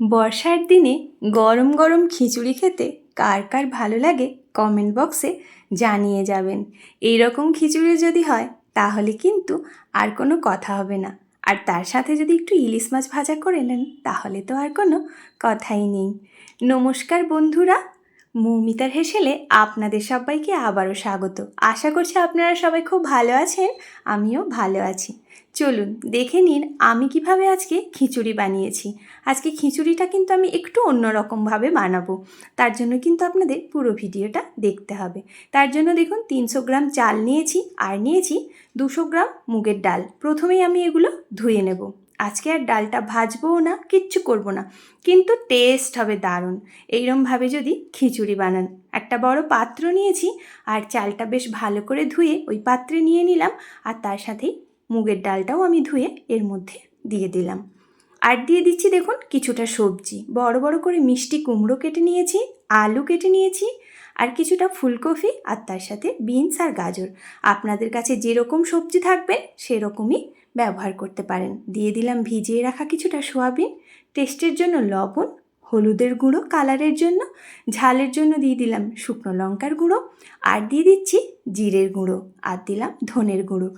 বর্ষার দিনে গরম গরম খিচুড়ি খেতে কার কার ভালো লাগে কমেন্ট বক্সে জানিয়ে যাবেন। এই রকম খিচুড়ি যদি হয়, তাহলে কিন্তু আর কোনো কথা হবে না। আর তার সাথে যদি একটু ইলিশ মাছ ভাজা করে নেন, তাহলে তো আর কোনো কথাই নেই। নমস্কার বন্ধুরা মৌমিতার হেসেলে আপনাদের সবাইকে আবারও স্বাগত। আশা করছি আপনারা সবাই খুব ভালো আছেন, আমিও ভালো আছি। চলুন, দেখে নিন আমি কীভাবে আজকে খিচুড়ি বানিয়েছি। আজকে খিচুড়িটা কিন্তু আমি একটু অন্যরকমভাবে বানাবো। তার জন্য কিন্তু আপনাদের পুরো ভিডিওটা দেখতে হবে। তার জন্য দেখুন, তিনশো গ্রাম চাল নিয়েছি, আর নিয়েছি দুশো গ্রাম মুগের ডাল। প্রথমেই আমি এগুলো ধুয়ে নেব। আজকে আর ডালটা ভাজবও না, কিচ্ছু করব না। কিন্তু টেস্ট হবে দারুণ। এইরমভাবে যদি খিচুড়ি বানান। একটা বড় পাত্র নিয়েছি আর চালটা বেশ ভালো করে ধুয়ে ওই পাত্রে নিয়ে নিলাম আর তার সাথেই মুগের ডালটাও আমি ধুয়ে এর মধ্যে দিয়ে দিলাম। আর দিয়ে দিচ্ছি দেখুন কিছুটা সবজি। বড় বড় করে মিষ্টি কুমড়ো কেটে নিয়েছি, আলু কেটে নিয়েছি আর কিছুটা ফুলকপি আর তার সাথে বিনস আর গাজর। আপনাদের কাছে যেরকম সবজি থাকবে সেরকমই ব্যবহার করতে পারেন। দিয়ে দিলাম ভিজিয়ে রাখা কিছুটা সোয়াবিন। টেস্টের জন্য লবণ, হলুদের গুঁড়ো কালারের জন্য, ঝালের জন্য দিয়ে দিলাম শুকনো লঙ্কার গুঁড়ো আর দিয়ে দিচ্ছি জিরের গুঁড়ো আর দিলাম ধনের গুঁড়ো।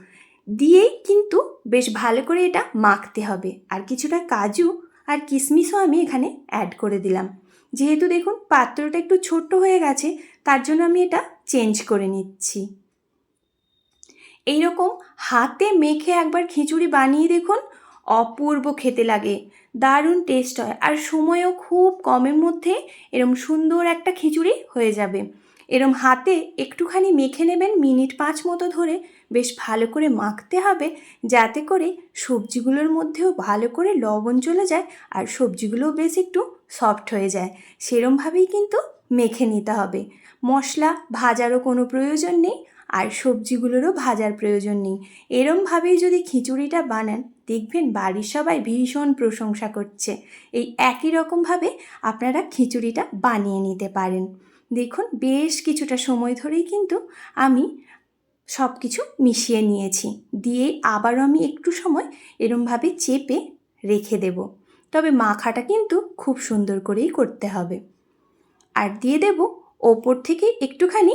দিয়েই কিন্তু বেশ ভালো করে এটা মাখতে হবে। আর কিছুটা কাজু আর কিশমিশও আমি এখানে অ্যাড করে দিলাম। যেহেতু দেখুন পাত্রটা একটু ছোট্ট হয়ে গেছে, তার জন্য আমি এটা চেঞ্জ করে নিচ্ছি। এইরকম হাতে মেখে একবার খিচুড়ি বানিয়ে দেখুন, অপূর্ব খেতে লাগে। দারুণ টেস্ট হয় আর সময়ও খুব কমের মধ্যে এরম সুন্দর একটা খিচুড়ি হয়ে যাবে। এরম হাতে একটুখানি মেখে নেবেন মিনিট পাঁচ মতো ধরে বেশ ভালো করে মাখতে হবে যাতে করে সবজিগুলোর মধ্যেও ভালো করে লবণ চলে যায় আর সবজিগুলোও বেশ একটু সফট হয়ে যায়। সেরমভাবেই কিন্তু মেখে নিতে হবে। মশলা, ভাজারও কোনো প্রয়োজন নেই। আর সবজিগুলোরও ভাজার প্রয়োজন নেই। এরমভাবেই যদি খিচুড়িটা বানান, দেখবেন বাড়ির সবাই ভীষণ প্রশংসা করছে। এই একই রকমভাবে আপনারা খিচুড়িটা বানিয়ে নিতে পারেন। দেখুন, বেশ কিছুটা সময় ধরেই কিন্তু আমি সব কিছু মিশিয়ে নিয়েছি। দিয়ে আবারও আমি একটু সময় এরমভাবে চেপে রেখে দেব। তবে মাখাটা কিন্তু খুব সুন্দর করেই করতে হবে। আর দিয়ে দেব ওপর থেকে একটুখানি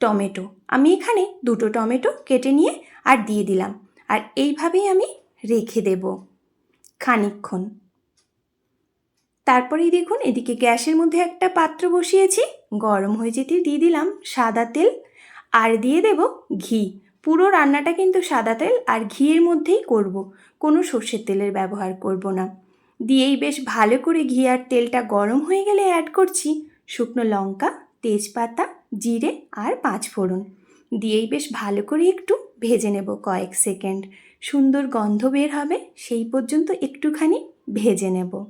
টমেটো। আমি এখানে দুটো টমেটো কেটে নিয়ে আর দিয়ে দিলাম। আর এইভাবেই আমি রেখে দেব খানিকক্ষণ। তারপরেই দেখুন এদিকে গ্যাসের মধ্যে একটা পাত্র বসিয়েছি, গরম হয়ে যেতে দিয়ে দিলাম সাদা তেল। আর দিয়ে দেব ঘি। পুরো রান্নাটা কিন্তু সাদা তেল আর ঘিয়ের মধ্যেই করব। কোনো সর্ষের তেলের ব্যবহার করব না। দিয়েই বেশ ভালো করে ঘি আর তেলটা গরম হয়ে গেলে অ্যাড করছি শুকনো লঙ্কা, তেজপাতা জিরে আর পাঁচ ফোড়ন। দিয়েই বেশ ভালো করে একটু ভেজে নেব কয়েক সেকেন্ড। সুন্দর গন্ধ বের হবে, সেই পর্যন্ত একটুখানি ভেজে নেব।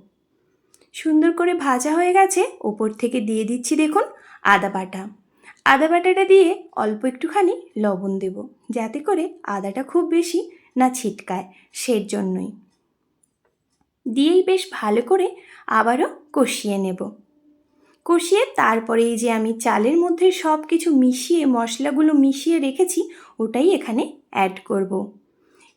সুন্দর করে ভাজা হয়ে গেছে, ওপর থেকে দিয়ে দিচ্ছি দেখুন আদা বাটা। আদা বাটাটা দিয়ে অল্প একটুখানি লবণ দেব, যাতে করে আদাটা খুব বেশি না ছিটকায়, সের জন্যই। দিয়েই বেশ ভালো করে আবারও কষিয়ে নেব। কষিয়ে তারপরে এই যে আমি চালের মধ্যে সব কিছু মিশিয়ে, মশলাগুলো মিশিয়ে রেখেছি, ওটাই এখানে অ্যাড করব।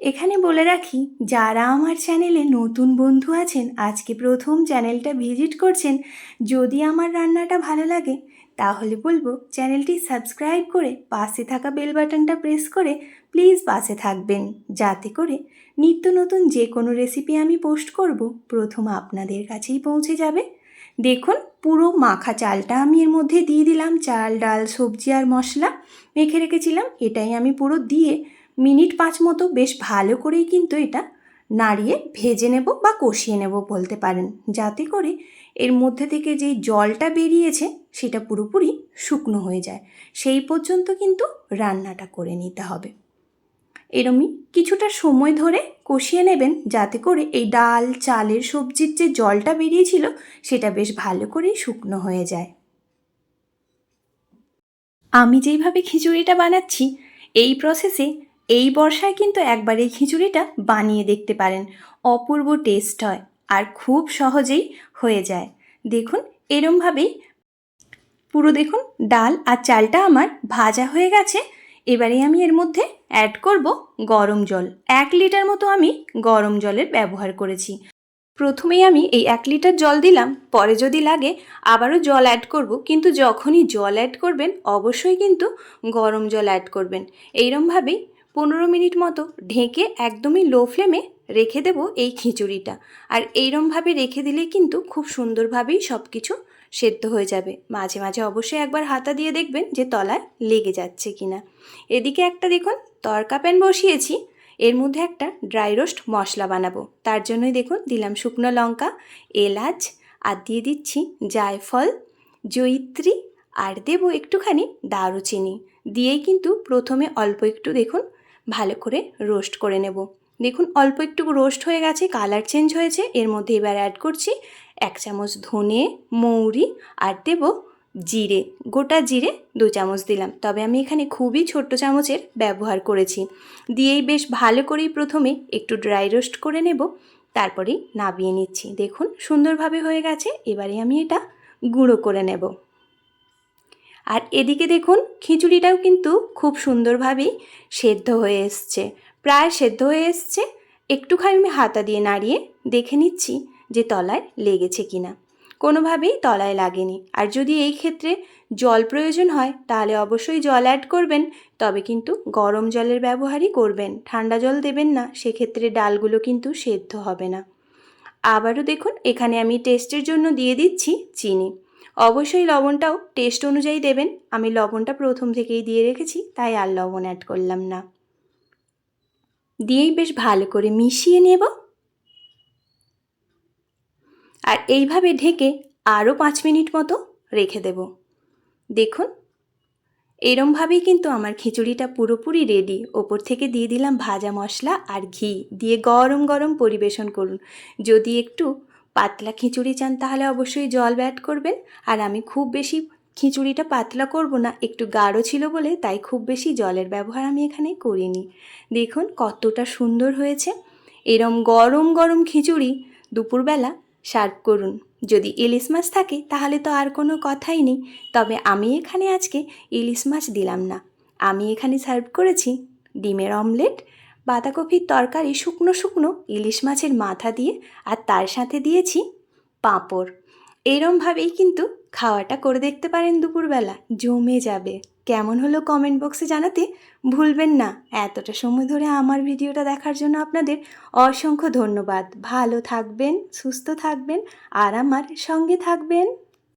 এখানে বলে রাখি, যারা আমার চ্যানেলে নতুন বন্ধু আছেন, আজকে প্রথম চ্যানেলটা ভিজিট করছেন, যদি আমার রান্নাটা ভালো লাগে, তাহলে বলব চ্যানেলটি সাবস্ক্রাইব করে পাশে থাকা বেল বাটনটা প্রেস করে প্লিজ পাশে থাকবেন, যাতে করে নিত্য নতুন যে কোনো রেসিপি আমি পোস্ট করব, প্রথম আপনাদের কাছেই পৌঁছে যাবে দেখুন পুরো মাখা চালটা আমি এর মধ্যে দিয়ে দিলাম। চাল, ডাল, সবজি আর মশলা মেখে রেখেছিলাম। এটাই আমি পুরো দিয়ে মিনিট পাঁচ মতো বেশ ভালো করেই কিন্তু এটা নাড়িয়ে ভেজে নেব বা কষিয়ে নেব বলতে পারেন। যাতে করে এর মধ্যে থেকে যেই জলটা বেরিয়েছে সেটা পুরোপুরি শুকনো হয়ে যায়। সেই পর্যন্ত কিন্তু রান্নাটা করে নিতে হবে। এরমই কিছুটা সময় ধরে কষিয়ে নেবেন যাতে করে এই ডাল, চালের সবজির যে জলটা বেরিয়েছিল সেটা বেশ ভালো করেই শুকনো হয়ে যায়। আমি যেইভাবে খিচুড়িটা বানাচ্ছি, এই প্রসেসে এই বর্ষায় কিন্তু একবার এই খিচুড়িটা বানিয়ে দেখতে পারেন। অপূর্ব টেস্ট হয় আর খুব সহজেই হয়ে যায়। দেখুন, এরমভাবেই পুরো দেখুন, ডাল আর চালটা আমার ভাজা হয়ে গেছে। এবারে আমি এর মধ্যে অ্যাড করব গরম জল। এক লিটার মতো আমি গরম জলের ব্যবহার করেছি। প্রথমেই আমি এই এক লিটার জল দিলাম, পরে যদি লাগে আবারও জল অ্যাড করব, কিন্তু যখনই জল অ্যাড করবেন, অবশ্যই কিন্তু গরম জল অ্যাড করবেন। এইরমভাবেই পনেরো মিনিট মতো ঢেকে একদমই লো ফ্লেমে রেখে দেব এই খিচুড়িটা। আর এইরমভাবে রেখে দিলে কিন্তু খুব সুন্দরভাবেই সব কিছু সেদ্ধ হয়ে যাবে। মাঝে মাঝে অবশ্যই একবার হাতা দিয়ে দেখবেন যে তলায় লেগে যাচ্ছে কিনা। এদিকে একটা দেখুন, তরকা প্যান বসিয়েছি। এর মধ্যে একটা ড্রাই রোস্ট মশলা বানাবো। তার জন্যই দেখুন, দিলাম শুকনো লঙ্কা, এলাচ, আর দিয়ে দিচ্ছি জায়ফল, জয়িত্রী, আর দেবো একটুখানি দারুচিনি। দিয়েই কিন্তু প্রথমে অল্প একটু দেখুন, ভালো করে রোস্ট করে নেব। দেখুন, অল্প একটু রোস্ট হয়ে গেছে, কালার চেঞ্জ হয়েছে। এর মধ্যে এবার অ্যাড করছি এক চামচ ধনে, মৌরি আর দেব জিরে। গোটা জিরে দু চামচ দিলাম। তবে আমি এখানে খুবই ছোট্ট চামচের ব্যবহার করেছি। দিয়েই বেশ ভালো করেই প্রথমে একটু ড্রাই রোস্ট করে নেব তারপরেই নাবিয়ে নিচ্ছি। দেখুন, সুন্দরভাবে হয়ে গেছে। এবারে আমি এটা গুঁড়ো করে নেব। আর এদিকে দেখুন, খিচুড়িটাও কিন্তু খুব সুন্দরভাবেই সেদ্ধ হয়ে এসছে। প্রায় সেদ্ধ হয়ে এসছে। একটুখানি আমি হাতা দিয়ে নাড়িয়ে দেখে নিচ্ছি। যে তলায় লেগেছে কিনা। কোনোভাবেই তলায় লাগেনি। আর যদি এই ক্ষেত্রে জল প্রয়োজন হয়, তাহলে অবশ্যই জল অ্যাড করবেন, তবে কিন্তু গরম জলের ব্যবহারই করবেন। ঠান্ডা জল দেবেন না, সেক্ষেত্রে ডালগুলো কিন্তু সেদ্ধ হবে না। আবারও দেখুন, এখানে আমি টেস্টের জন্য দিয়ে দিচ্ছি চিনি। অবশ্যই লবণটাও টেস্ট অনুযায়ী দেবেন। আমি লবণটা প্রথম থেকেই দিয়ে রেখেছি, তাই আর লবণ অ্যাড করলাম না। দিয়েই বেশ ভালো করে মিশিয়ে নেব। আর এইভাবে ঢেকে আরও পাঁচ মিনিট মতো রেখে দেব। দেখুন, এরমভাবেই কিন্তু আমার খিচুড়িটা পুরোপুরি রেডি ওপর থেকে দিয়ে দিলাম ভাজা মশলা আর ঘি দিয়ে গরম গরম পরিবেশন করুন। যদি একটু পাতলা খিচুড়ি চান তাহলে অবশ্যই জল অ্যাড করবেন। আর আমি খুব বেশি খিচুড়িটা পাতলা করব না, একটু গাঢ় ছিল বলে তাই খুব বেশি জলের ব্যবহার আমি এখানে করিনি। দেখুন কতটা সুন্দর হয়েছে। এরম গরম গরম খিচুড়ি দুপুরবেলা সার্ভ করুন। যদি ইলিশ মাছ থাকে, তাহলে তো আর কোনো কথাই নেই। তবে আমি এখানে আজকে ইলিশ মাছ দিলাম না। আমি এখানে সার্ভ করেছি ডিমের অমলেট, বাঁধাকপির তরকারি, শুকনো শুকনো ইলিশ মাছের মাথা দিয়ে, আর তার সাথে দিয়েছি পাঁপড়। এরমভাবেই কিন্তু খাওয়াটা করে দেখতে পারেন দুপুরবেলা। জমে যাবে। কেমন হলো কমেন্ট বক্সে জানাতে ভুলবেন না। এতটা সময় ধরে আমার ভিডিওটা দেখার জন্য আপনাদের অসংখ্য ধন্যবাদ। ভালো থাকবেন, সুস্থ থাকবেন, আর আমার সঙ্গে থাকবেন।